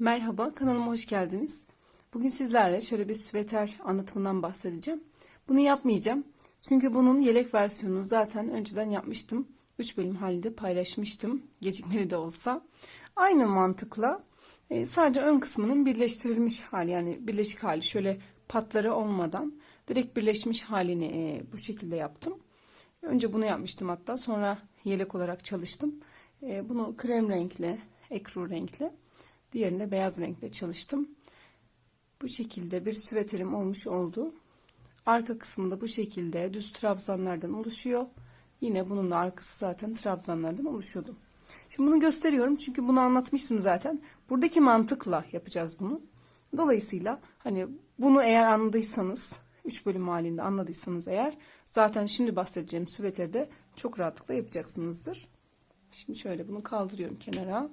Merhaba, kanalıma hoş geldiniz. Bugün sizlerle şöyle bir süveter anlatımından bahsedeceğim. Bunu yapmayacağım. Çünkü bunun yelek versiyonunu zaten önceden yapmıştım. 3 bölüm halinde paylaşmıştım. Gecikmeli de olsa. Aynı mantıkla e, sadece ön kısmının birleştirilmiş hali yani birleşik hali şöyle patları olmadan direkt birleşmiş halini e, bu şekilde yaptım. Önce bunu yapmıştım hatta sonra yelek olarak çalıştım. E, bunu krem renkli, ekru renkli. Diğerinde beyaz renkle çalıştım. Bu şekilde bir süveterim olmuş oldu. Arka kısmında bu şekilde düz trabzanlardan oluşuyor. Yine bunun da arkası zaten trabzanlardan oluşuyordu. Şimdi bunu gösteriyorum çünkü bunu anlatmıştım zaten. Buradaki mantıkla yapacağız bunu. Dolayısıyla hani bunu eğer anladıysanız 3 bölüm halinde anladıysanız eğer zaten şimdi bahsedeceğim süveterde çok rahatlıkla yapacaksınızdır. Şimdi şöyle bunu kaldırıyorum kenara.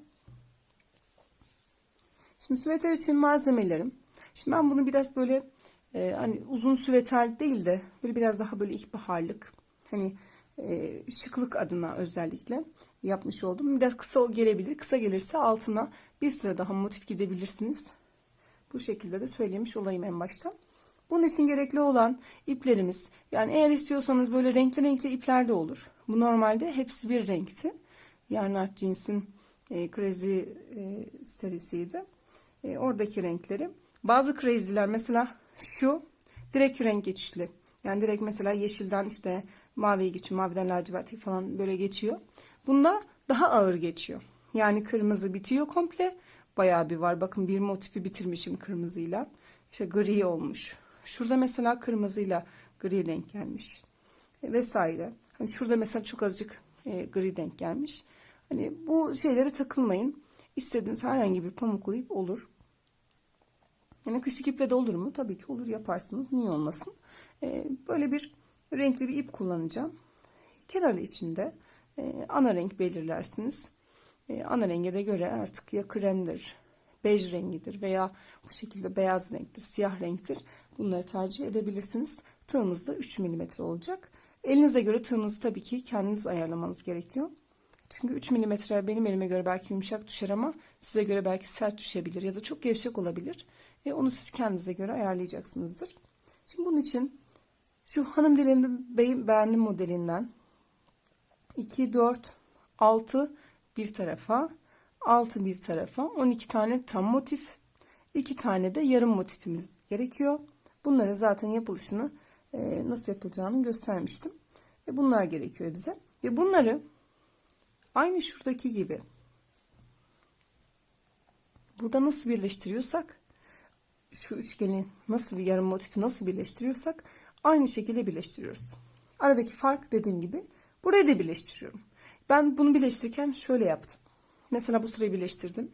Şimdi süveter için malzemelerim. Şimdi ben bunu biraz böyle e, hani uzun süveter değil de böyle biraz daha böyle ilkbaharlık hani e, şıklık adına özellikle yapmış oldum. Biraz kısa gelebilir. Kısa gelirse altına bir sıra daha motif gidebilirsiniz. Bu şekilde de söylemiş olayım en başta. Bunun için gerekli olan iplerimiz yani eğer istiyorsanız böyle renkli renkli ipler de olur. Bu normalde hepsi bir renkti. Yarnart cinsin e, Crazy e, serisiydi. E, oradaki renkleri. Bazı crazy'ler mesela şu direkt renk geçişli. Yani direkt mesela yeşilden işte maviye geçiyor. Maviden lacivert falan böyle geçiyor. Bunda daha ağır geçiyor. Yani kırmızı bitiyor komple. Bayağı bir var. Bakın bir motifi bitirmişim kırmızıyla. İşte gri olmuş. Şurada mesela kırmızıyla gri renk gelmiş. E, vesaire. Hani şurada mesela çok azıcık e, gri denk gelmiş. Hani bu şeylere takılmayın. İstediğiniz herhangi bir pamuklu ip olur. Yani kışlık iple de olur mu? Tabii ki olur yaparsınız. Niye olmasın? Ee, böyle bir renkli bir ip kullanacağım. Kenarı içinde e, ana renk belirlersiniz. E, ana renge de göre artık ya kremdir, bej rengidir veya bu şekilde beyaz renktir, siyah renktir. Bunları tercih edebilirsiniz. Tığınız da 3 mm olacak. Elinize göre tığınızı tabii ki kendiniz ayarlamanız gerekiyor. Çünkü 3 mm benim elime göre belki yumuşak düşer ama size göre belki sert düşebilir ya da çok gevşek olabilir. E, onu siz kendinize göre ayarlayacaksınızdır. Şimdi bunun için şu hanım dilinde beğendim modelinden 2, 4, 6 bir tarafa 6 bir tarafa 12 tane tam motif 2 tane de yarım motifimiz gerekiyor. Bunları zaten yapılışını e, nasıl yapılacağını göstermiştim. Ve bunlar gerekiyor bize. Ve bunları aynı şuradaki gibi burada nasıl birleştiriyorsak şu üçgeni nasıl bir yarım motifi nasıl birleştiriyorsak aynı şekilde birleştiriyoruz. Aradaki fark dediğim gibi burayı da birleştiriyorum. Ben bunu birleştirirken şöyle yaptım. Mesela bu sırayı birleştirdim.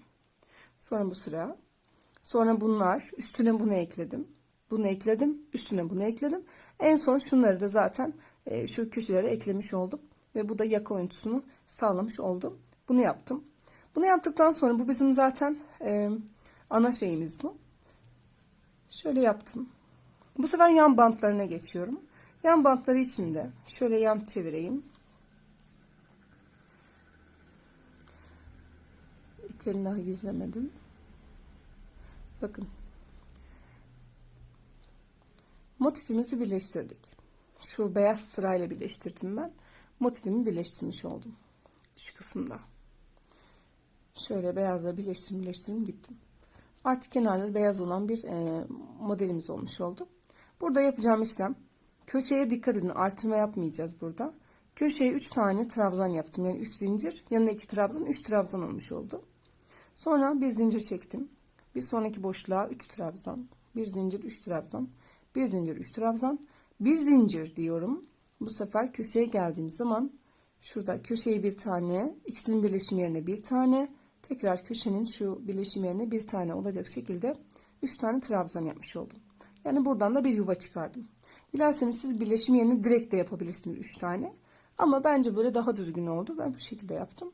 Sonra bu sıra. Sonra bunlar. Üstüne bunu ekledim. Bunu ekledim. Üstüne bunu ekledim. En son şunları da zaten e, şu köşelere eklemiş oldum. Ve bu da yaka oyuntusunu sağlamış oldum. Bunu yaptım. Bunu yaptıktan sonra bu bizim zaten e, ana şeyimiz bu. Şöyle yaptım. Bu sefer yan bantlarına geçiyorum. Yan bantları içinde şöyle yan çevireyim. İplerini daha gizlemedim. Bakın. Motifimizi birleştirdik. Şu beyaz sırayla birleştirdim ben. Motifimi birleştirmiş oldum. Şu kısımda. Şöyle beyazla birleştirdim birleştirdim gittim. Artık kenarları beyaz olan bir e, modelimiz olmuş oldu. Burada yapacağım işlem köşeye dikkat edin artırma yapmayacağız burada. Köşeye 3 tane trabzan yaptım. Yani 3 zincir yanına 2 trabzan 3 trabzan olmuş oldu. Sonra bir zincir çektim. Bir sonraki boşluğa 3 trabzan. Bir zincir 3 trabzan. Bir zincir 3 trabzan. Bir zincir diyorum. Bu sefer köşeye geldiğim zaman şurada köşeye bir tane ikisinin birleşim yerine bir tane tekrar köşenin şu birleşim yerine bir tane olacak şekilde 3 tane trabzan yapmış oldum. Yani buradan da bir yuva çıkardım. Dilerseniz siz birleşim yerini direkt de yapabilirsiniz 3 tane. Ama bence böyle daha düzgün oldu. Ben bu şekilde yaptım.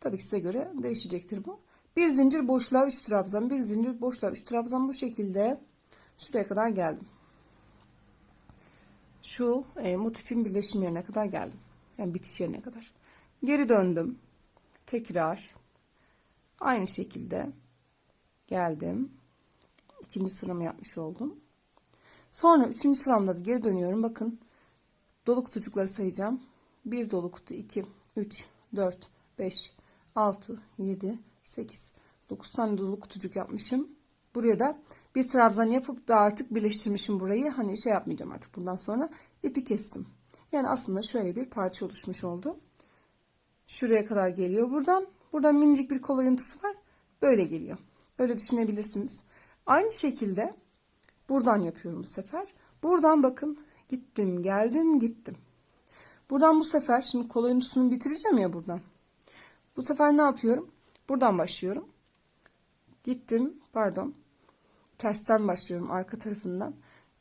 Tabii ki size göre değişecektir bu. Bir zincir boşluğa 3 trabzan, bir zincir boşluğa 3 trabzan bu şekilde şuraya kadar geldim. Şu e, motifin birleşim yerine kadar geldim. Yani bitiş yerine kadar. Geri döndüm. Tekrar Aynı şekilde Geldim. İkinci sıramı yapmış oldum. Sonra üçüncü sıramda da geri dönüyorum. Bakın dolu kutucukları sayacağım. Bir dolu kutu, 2, 3, 4, 5, 6, 7, 8, 9 tane dolu kutucuk yapmışım. Buraya da bir trabzan yapıp da artık birleştirmişim burayı. Hani şey yapmayacağım artık bundan sonra. ipi kestim. Yani aslında şöyle bir parça oluşmuş oldu. Şuraya kadar geliyor buradan. Buradan minicik bir kol oyuntusu var. Böyle geliyor. Öyle düşünebilirsiniz. Aynı şekilde buradan yapıyorum bu sefer. Buradan bakın gittim geldim gittim. Buradan bu sefer şimdi kol oyuntusunu bitireceğim ya buradan. Bu sefer ne yapıyorum? Buradan başlıyorum. Gittim pardon. Tersten başlıyorum arka tarafından.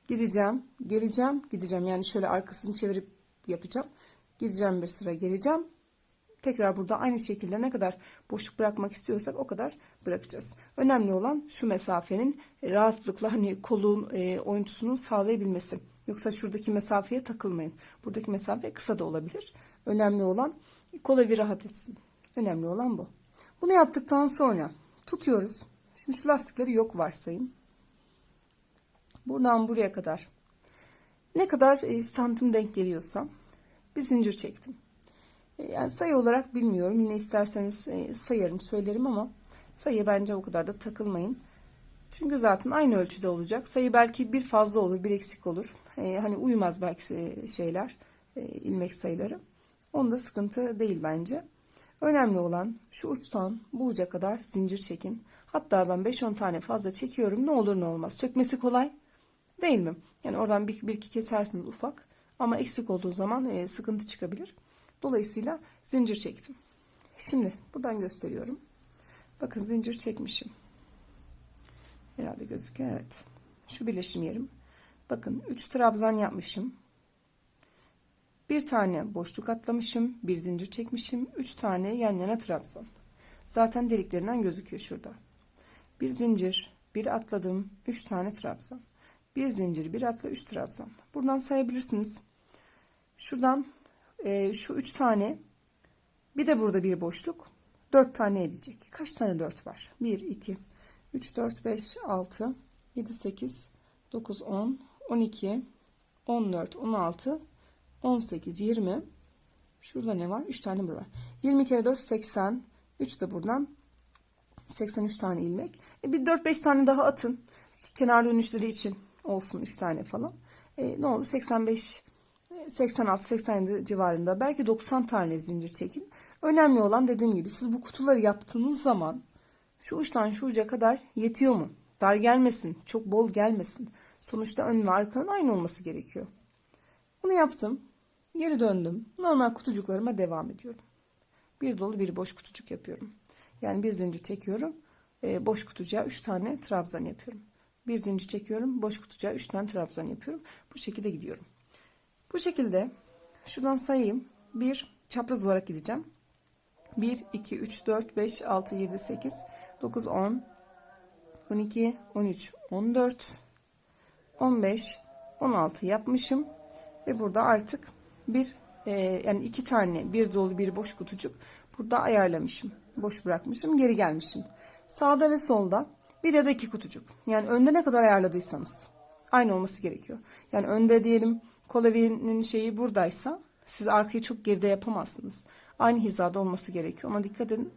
Gideceğim, geleceğim, gideceğim. Yani şöyle arkasını çevirip yapacağım. Gideceğim bir sıra geleceğim. Tekrar burada aynı şekilde ne kadar boşluk bırakmak istiyorsak o kadar bırakacağız. Önemli olan şu mesafenin rahatlıkla hani kolun e, oyuntusunun sağlayabilmesi. Yoksa şuradaki mesafeye takılmayın. Buradaki mesafe kısa da olabilir. Önemli olan kola bir rahat etsin. Önemli olan bu. Bunu yaptıktan sonra tutuyoruz. Şimdi şu lastikleri yok varsayın. Buradan buraya kadar ne kadar e, santim denk geliyorsa bir zincir çektim. E, yani sayı olarak bilmiyorum. Yine isterseniz e, sayarım söylerim ama sayı bence o kadar da takılmayın. Çünkü zaten aynı ölçüde olacak. Sayı belki bir fazla olur, bir eksik olur. Hani uyumaz belki şeyler, ilmek sayıları. Onda sıkıntı değil bence. Önemli olan şu uçtan bu uca kadar zincir çekin. Hatta ben 5-10 tane fazla çekiyorum. Ne olur ne olmaz. Sökmesi kolay değil mi? Yani oradan bir, bir iki kesersiniz ufak. Ama eksik olduğu zaman e, sıkıntı çıkabilir. Dolayısıyla zincir çektim. Şimdi buradan gösteriyorum. Bakın zincir çekmişim. Herhalde gözüküyor. Evet. Şu birleşim yerim. Bakın 3 trabzan yapmışım. Bir tane boşluk atlamışım. Bir zincir çekmişim. 3 tane yan yana trabzan. Zaten deliklerinden gözüküyor şurada. Bir zincir, bir atladım, 3 tane trabzan. Bir zincir, bir atla, 3 trabzan. Buradan sayabilirsiniz. Şuradan e, şu 3 tane bir de burada bir boşluk. 4 tane edecek. Kaç tane 4 var? 1, 2, 3, 4, 5, 6, 7, 8, 9, 10, 12, 14, 16, 18, 20. Şurada ne var? 3 tane burada var. 20 kere 4, 80. 3 de buradan 83 tane ilmek. E bir 4-5 tane daha atın. Kenar dönüşleri için olsun 3 tane falan. E, ne olur 85 86-87 civarında belki 90 tane zincir çekin. Önemli olan dediğim gibi siz bu kutuları yaptığınız zaman şu uçtan şu uca kadar yetiyor mu? Dar gelmesin, çok bol gelmesin. Sonuçta ön ve arkanın aynı olması gerekiyor. Bunu yaptım. Geri döndüm. Normal kutucuklarıma devam ediyorum. Bir dolu bir boş kutucuk yapıyorum. Yani bir zincir çekiyorum. E, boş kutucuğa 3 tane trabzan yapıyorum. Bir zincir çekiyorum. Boş kutucuğa 3 tane trabzan yapıyorum. Bu şekilde gidiyorum. Bu şekilde şuradan sayayım. 1 çapraz olarak gideceğim. 1, 2, 3, 4, 5, 6, 7, 8, 9, 10, 12, 13, 14, 15, 16 yapmışım. Ve burada artık bir e, yani iki tane bir dolu bir boş kutucuk burada ayarlamışım. Boş bırakmışım geri gelmişim. Sağda ve solda bir ya da iki kutucuk. Yani önde ne kadar ayarladıysanız aynı olması gerekiyor. Yani önde diyelim kolavinin şeyi buradaysa siz arkayı çok geride yapamazsınız. Aynı hizada olması gerekiyor. Ama dikkat edin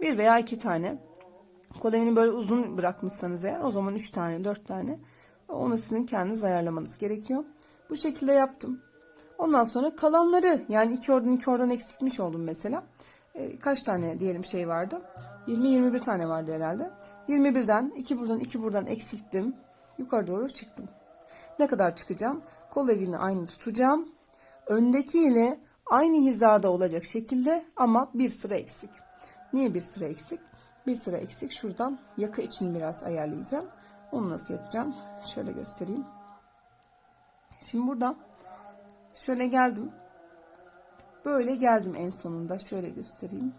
bir veya iki tane kolavini böyle uzun bırakmışsanız eğer o zaman üç tane dört tane onu sizin kendiniz ayarlamanız gerekiyor. Bu şekilde yaptım. Ondan sonra kalanları yani iki oradan iki oradan eksiltmiş oldum mesela. E, kaç tane diyelim şey vardı? 20-21 tane vardı herhalde. 21'den 2 buradan 2 buradan eksilttim. Yukarı doğru çıktım. Ne kadar çıkacağım? Kol evini aynı tutacağım. Öndeki ile aynı hizada olacak şekilde ama bir sıra eksik. Niye bir sıra eksik? Bir sıra eksik. Şuradan yaka için biraz ayarlayacağım. Onu nasıl yapacağım? Şöyle göstereyim. Şimdi burada şöyle geldim. Böyle geldim en sonunda. Şöyle göstereyim.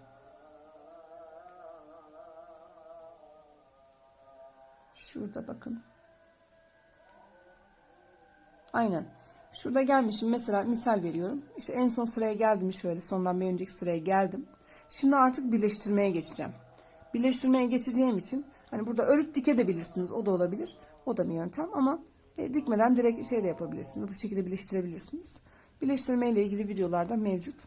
Şurada bakın. Aynen. Şurada gelmişim mesela misal veriyorum. İşte en son sıraya geldim şöyle sondan bir önceki sıraya geldim. Şimdi artık birleştirmeye geçeceğim. Birleştirmeye geçeceğim için Hani burada örüp dikebilirsiniz. O da olabilir. O da bir yöntem ama e, dikmeden direkt şey de yapabilirsiniz. Bu şekilde birleştirebilirsiniz. Birleştirme ile ilgili videolarda mevcut.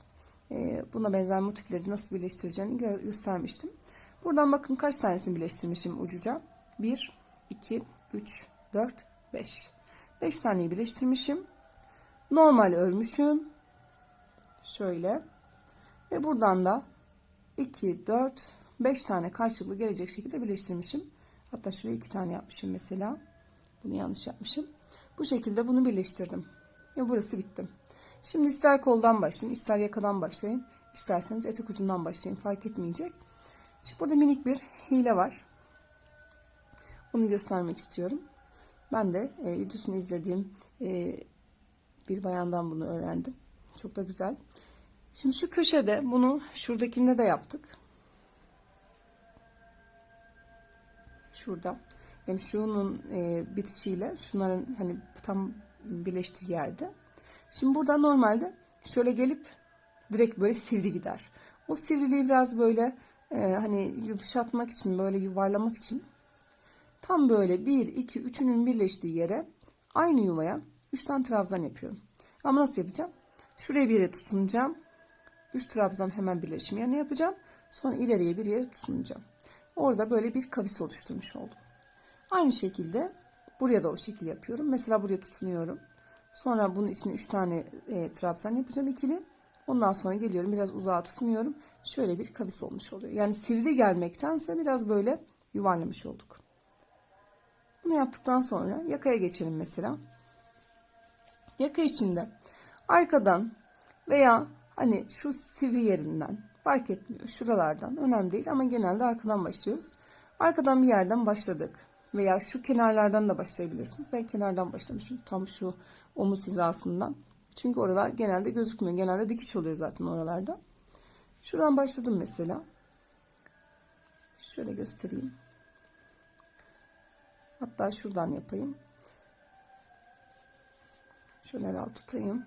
E, buna benzer motifleri nasıl birleştireceğini gö- göstermiştim. Buradan bakın kaç tanesini birleştirmişim ucuca. 1, 2, 3, 4, 5. 5 taneyi birleştirmişim. Normal örmüşüm. Şöyle. Ve buradan da 2, 4, 5 tane karşılıklı gelecek şekilde birleştirmişim. Hatta şuraya 2 tane yapmışım mesela. Bunu yanlış yapmışım. Bu şekilde bunu birleştirdim. Ve burası bitti. Şimdi ister koldan başlayın, ister yakadan başlayın. isterseniz etek ucundan başlayın. Fark etmeyecek. Şimdi burada minik bir hile var. Onu göstermek istiyorum. Ben de e, videosunu izlediğim e, bir bayandan bunu öğrendim. Çok da güzel. Şimdi şu köşede bunu şuradakinde de yaptık. Şurada. Yani şunun e, bitişiyle şunların hani tam birleştiği yerde. Şimdi burada normalde şöyle gelip direkt böyle sivri gider. O sivriliği biraz böyle e, hani yumuşatmak için böyle yuvarlamak için tam böyle 1 2 3'ünün birleştiği yere aynı yuvaya 3 tane trabzan yapıyorum. Ama nasıl yapacağım? Şuraya bir yere tutunacağım. 3 trabzan hemen birleşim yerine yapacağım. Sonra ileriye bir yere tutunacağım. Orada böyle bir kavis oluşturmuş oldum. Aynı şekilde buraya da o şekil yapıyorum. Mesela buraya tutunuyorum. Sonra bunun içine 3 tane e, trabzan yapacağım ikili. Ondan sonra geliyorum biraz uzağa tutunuyorum. Şöyle bir kavis olmuş oluyor. Yani sivri gelmektense biraz böyle yuvarlamış olduk. Bunu yaptıktan sonra yakaya geçelim mesela. Yaka içinde arkadan veya hani şu sivri yerinden fark etmiyor. Şuralardan önemli değil ama genelde arkadan başlıyoruz. Arkadan bir yerden başladık. Veya şu kenarlardan da başlayabilirsiniz. Ben kenardan başlamışım. Tam şu omuz hizasından. Çünkü oralar genelde gözükmüyor. Genelde dikiş oluyor zaten oralarda. Şuradan başladım mesela. Şöyle göstereyim. Hatta şuradan yapayım. Şöyle rahat tutayım.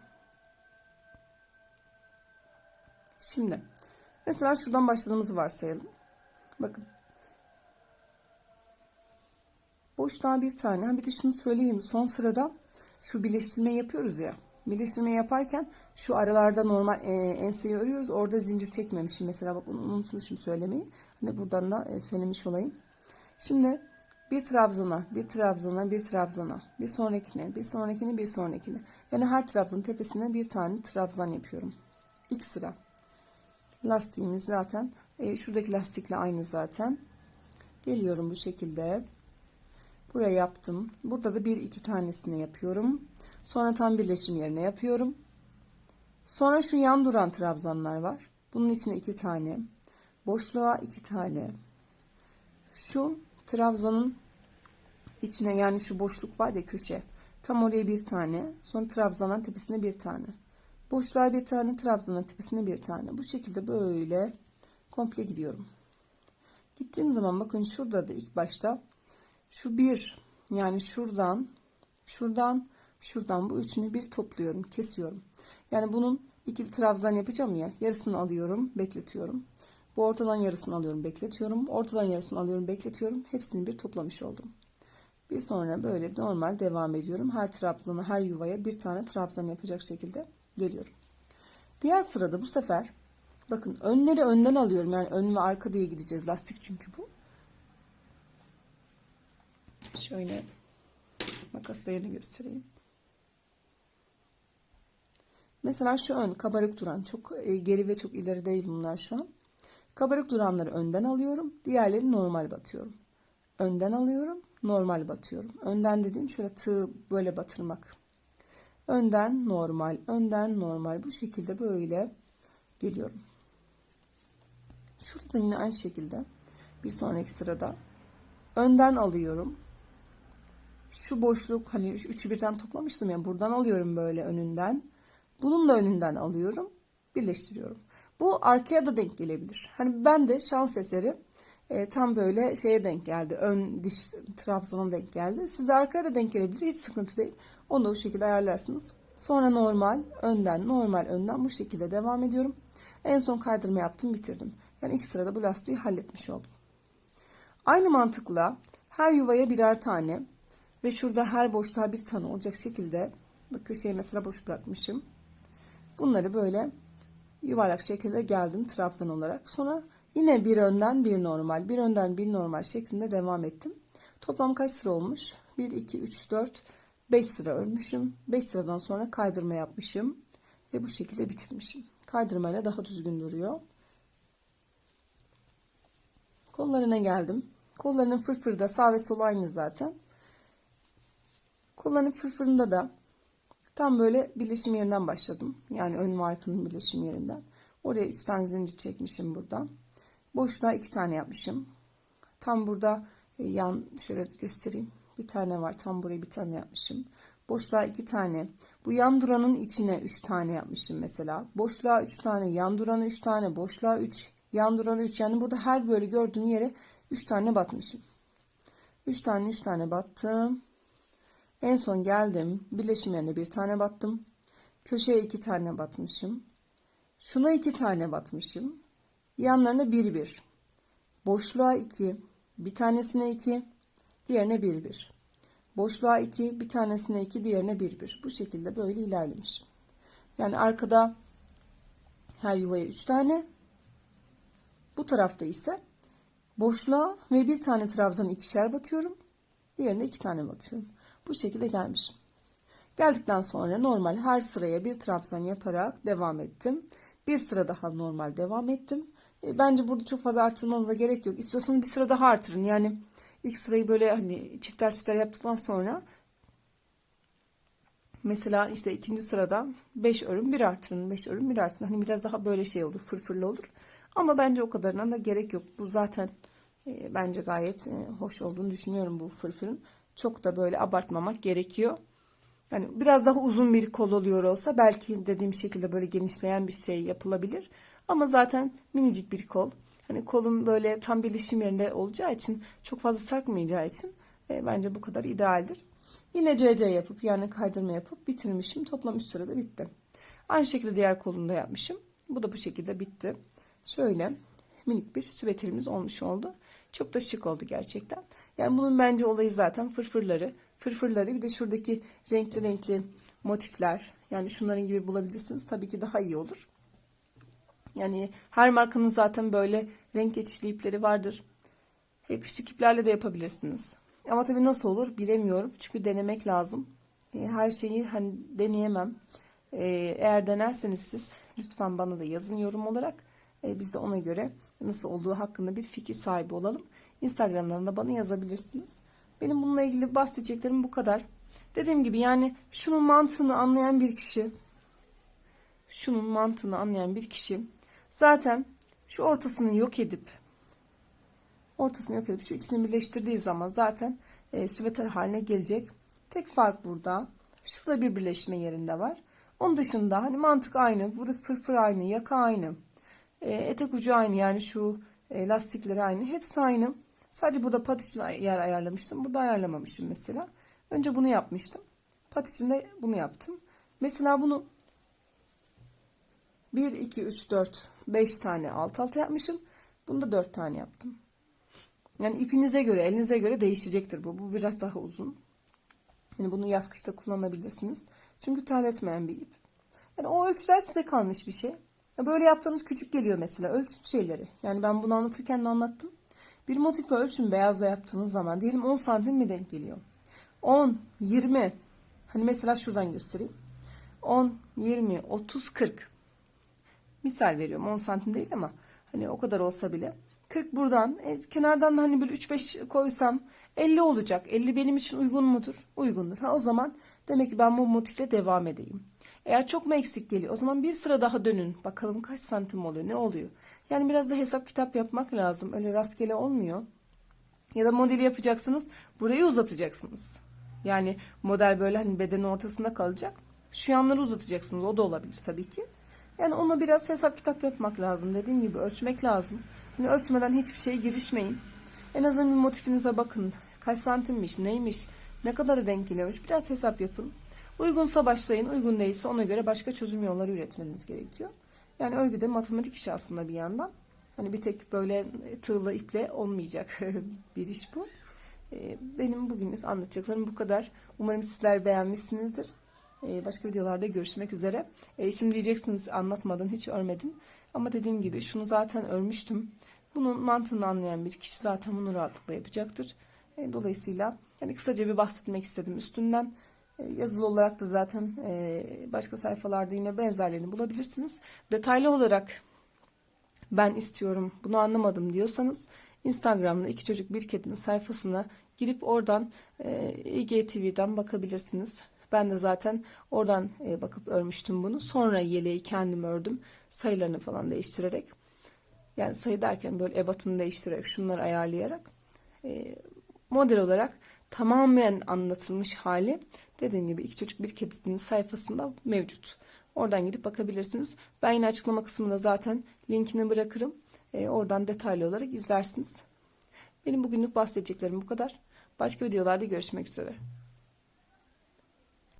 Şimdi mesela şuradan başladığımızı varsayalım. Bakın. Boşluğa bir tane. Ha bir de şunu söyleyeyim. Son sırada şu birleştirme yapıyoruz ya. Birleştirme yaparken şu aralarda normal e, enseyi örüyoruz. Orada zincir çekmemişim. Mesela bak bunu unutmuşum söylemeyi. Hani buradan da e, söylemiş olayım. Şimdi bir trabzana, bir trabzana, bir trabzana, bir sonrakine, bir sonrakine, bir sonrakine. Yani her trabzanın tepesine bir tane trabzan yapıyorum. İlk sıra. Lastiğimiz zaten e, şuradaki lastikle aynı zaten. Geliyorum bu şekilde. Buraya yaptım. Burada da bir iki tanesini yapıyorum. Sonra tam birleşim yerine yapıyorum. Sonra şu yan duran trabzanlar var. Bunun içine iki tane. Boşluğa iki tane. Şu trabzanın içine yani şu boşluk var ya köşe. Tam oraya bir tane. Sonra trabzanın tepesine bir tane. Boşluğa bir tane. Trabzanın tepesine bir tane. Bu şekilde böyle komple gidiyorum. Gittiğim zaman bakın şurada da ilk başta şu bir yani şuradan şuradan şuradan bu üçünü bir topluyorum kesiyorum. Yani bunun iki bir trabzan yapacağım ya yarısını alıyorum bekletiyorum. Bu ortadan yarısını alıyorum bekletiyorum. Ortadan yarısını alıyorum bekletiyorum. Hepsini bir toplamış oldum. Bir sonra böyle normal devam ediyorum. Her trabzana her yuvaya bir tane trabzan yapacak şekilde geliyorum. Diğer sırada bu sefer bakın önleri önden alıyorum. Yani ön ve arka diye gideceğiz. Lastik çünkü bu. Şöyle makasla yerini göstereyim. Mesela şu ön kabarık duran çok e, geri ve çok ileri değil bunlar şu an. Kabarık duranları önden alıyorum. Diğerleri normal batıyorum. Önden alıyorum. Normal batıyorum. Önden dediğim şöyle tığ böyle batırmak. Önden normal. Önden normal. Bu şekilde böyle geliyorum. Şurada da yine aynı şekilde bir sonraki sırada önden alıyorum. Şu boşluk hani üçü birden toplamıştım ya buradan alıyorum böyle önünden. Bunun da önünden alıyorum. Birleştiriyorum. Bu arkaya da denk gelebilir. Hani ben de şans eseri e, tam böyle şeye denk geldi. Ön diş trabzana denk geldi. Size arkaya da denk gelebilir. Hiç sıkıntı değil. Onu da bu şekilde ayarlarsınız. Sonra normal, önden, normal, önden bu şekilde devam ediyorum. En son kaydırma yaptım, bitirdim. Yani ilk sırada bu lastiği halletmiş oldum. Aynı mantıkla her yuvaya birer tane ve şurada her boşluğa bir tane olacak şekilde bu köşeyi mesela boş bırakmışım. Bunları böyle yuvarlak şekilde geldim trabzan olarak. Sonra yine bir önden bir normal, bir önden bir normal şeklinde devam ettim. Toplam kaç sıra olmuş? 1, 2, 3, 4, 5 sıra örmüşüm. 5 sıradan sonra kaydırma yapmışım. Ve bu şekilde bitirmişim. Kaydırmayla daha düzgün duruyor. Kollarına geldim. Kollarının fırfırı sağ ve sol aynı zaten. Kollarının fırfırında da tam böyle birleşim yerinden başladım. Yani ön ve arkanın birleşim yerinden. Oraya 3 tane zincir çekmişim burada. Boşluğa 2 tane yapmışım. Tam burada e, yan şöyle göstereyim. Bir tane var. Tam buraya bir tane yapmışım. Boşluğa 2 tane. Bu yan duranın içine 3 tane yapmışım mesela. Boşluğa 3 tane. Yan durana 3 tane. Boşluğa 3. Yan durana 3. Yani burada her böyle gördüğüm yere 3 tane batmışım. 3 tane 3 tane battım. En son geldim. Birleşim yerine bir tane battım. Köşeye iki tane batmışım. Şuna iki tane batmışım. Yanlarına bir bir. Boşluğa iki. Bir tanesine iki. Diğerine bir bir. Boşluğa iki. Bir tanesine iki. Diğerine bir bir. Bu şekilde böyle ilerlemişim. Yani arkada her yuvaya üç tane. Bu tarafta ise boşluğa ve bir tane trabzan ikişer batıyorum. Diğerine iki tane batıyorum. Bu şekilde gelmişim. Geldikten sonra normal her sıraya bir trabzan yaparak devam ettim. Bir sıra daha normal devam ettim. E, bence burada çok fazla artırmanıza gerek yok. İstiyorsanız bir sıra daha artırın. Yani ilk sırayı böyle hani çifter çifter yaptıktan sonra mesela işte ikinci sırada 5 örüm bir artırın, 5 örüm bir artırın. Hani biraz daha böyle şey olur, fırfırlı olur. Ama bence o kadarına da gerek yok. Bu zaten e, bence gayet e, hoş olduğunu düşünüyorum bu fırfırın. Çok da böyle abartmamak gerekiyor. Yani biraz daha uzun bir kol oluyor olsa belki dediğim şekilde böyle genişleyen bir şey yapılabilir. Ama zaten minicik bir kol. Hani kolun böyle tam birleşim yerinde olacağı için çok fazla sarkmayacağı için e, bence bu kadar idealdir. Yine CC yapıp yani kaydırma yapıp bitirmişim. Toplam 3 sırada bitti. Aynı şekilde diğer kolunda yapmışım. Bu da bu şekilde bitti. Şöyle minik bir süveterimiz olmuş oldu. Çok da şık oldu gerçekten. Yani bunun bence olayı zaten fırfırları. Fırfırları bir de şuradaki renkli renkli motifler. Yani şunların gibi bulabilirsiniz. Tabii ki daha iyi olur. Yani her markanın zaten böyle renk geçişli ipleri vardır. Ve küçük iplerle de yapabilirsiniz. Ama tabii nasıl olur bilemiyorum. Çünkü denemek lazım. E, her şeyi hani deneyemem. E, eğer denerseniz siz lütfen bana da yazın yorum olarak. E, biz de ona göre nasıl olduğu hakkında bir fikir sahibi olalım. Instagram'dan da bana yazabilirsiniz. Benim bununla ilgili bahsedeceklerim bu kadar. Dediğim gibi yani şunun mantığını anlayan bir kişi şunun mantığını anlayan bir kişi zaten şu ortasını yok edip ortasını yok edip şu ikisini birleştirdiği zaman zaten e, süveter haline gelecek. Tek fark burada. Şurada bir birleşme yerinde var. Onun dışında hani mantık aynı. Buradaki fırfır aynı. Yaka aynı. E, etek ucu aynı. Yani şu e, lastikleri aynı. Hepsi aynı. Sadece burada pat için yer ayarlamıştım. Burada ayarlamamışım mesela. Önce bunu yapmıştım. Pat için de bunu yaptım. Mesela bunu 1, 2, 3, 4, 5 tane alt alta yapmışım. Bunu da 4 tane yaptım. Yani ipinize göre, elinize göre değişecektir bu. Bu biraz daha uzun. Yani bunu yaz kışta kullanabilirsiniz. Çünkü terletmeyen bir ip. Yani o ölçüler size kalmış bir şey. Böyle yaptığınız küçük geliyor mesela ölçü şeyleri. Yani ben bunu anlatırken de anlattım. Bir motif ölçüm beyazla yaptığınız zaman diyelim 10 santim mi denk geliyor? 10, 20 hani mesela şuradan göstereyim. 10, 20, 30, 40 misal veriyorum 10 santim değil ama hani o kadar olsa bile 40 buradan e, kenardan da hani böyle 3-5 koysam 50 olacak. 50 benim için uygun mudur? Uygundur. Ha o zaman demek ki ben bu motifle devam edeyim. Eğer çok mu eksik geliyor o zaman bir sıra daha dönün. Bakalım kaç santim oluyor ne oluyor. Yani biraz da hesap kitap yapmak lazım. Öyle rastgele olmuyor. Ya da modeli yapacaksınız burayı uzatacaksınız. Yani model böyle hani bedenin ortasında kalacak. Şu yanları uzatacaksınız o da olabilir tabii ki. Yani ona biraz hesap kitap yapmak lazım. Dediğim gibi ölçmek lazım. Hani ölçmeden hiçbir şeye girişmeyin. En azından bir motifinize bakın. Kaç santimmiş, neymiş, ne kadar denk geliyormuş. Biraz hesap yapın. Uygunsa başlayın, uygun değilse ona göre başka çözüm yolları üretmeniz gerekiyor. Yani örgü de matematik işi aslında bir yandan. Hani bir tek böyle tığla iple olmayacak bir iş bu. Ee, Benim bugünlük anlatacaklarım bu kadar. Umarım sizler beğenmişsinizdir. Ee, Başka videolarda görüşmek üzere. Ee, Şimdi diyeceksiniz anlatmadan hiç örmedin. Ama dediğim gibi şunu zaten örmüştüm. Bunun mantığını anlayan bir kişi zaten bunu rahatlıkla yapacaktır. Ee, Dolayısıyla yani kısaca bir bahsetmek istedim üstünden. Ee, Yazılı olarak da zaten e, başka sayfalarda yine benzerlerini bulabilirsiniz. Detaylı olarak ben istiyorum bunu anlamadım diyorsanız Instagram'da iki çocuk bir kedinin sayfasına girip oradan e, IGTV'den bakabilirsiniz. Ben de zaten oradan e, bakıp örmüştüm bunu. Sonra yeleği kendim ördüm. Sayılarını falan değiştirerek. Yani sayı derken böyle ebatını değiştirerek şunları ayarlayarak e, model olarak tamamen anlatılmış hali dediğim gibi iki çocuk bir kedinin sayfasında mevcut. Oradan gidip bakabilirsiniz. Ben yine açıklama kısmında zaten linkini bırakırım. E, oradan detaylı olarak izlersiniz. Benim bugünlük bahsedeceklerim bu kadar. Başka videolarda görüşmek üzere.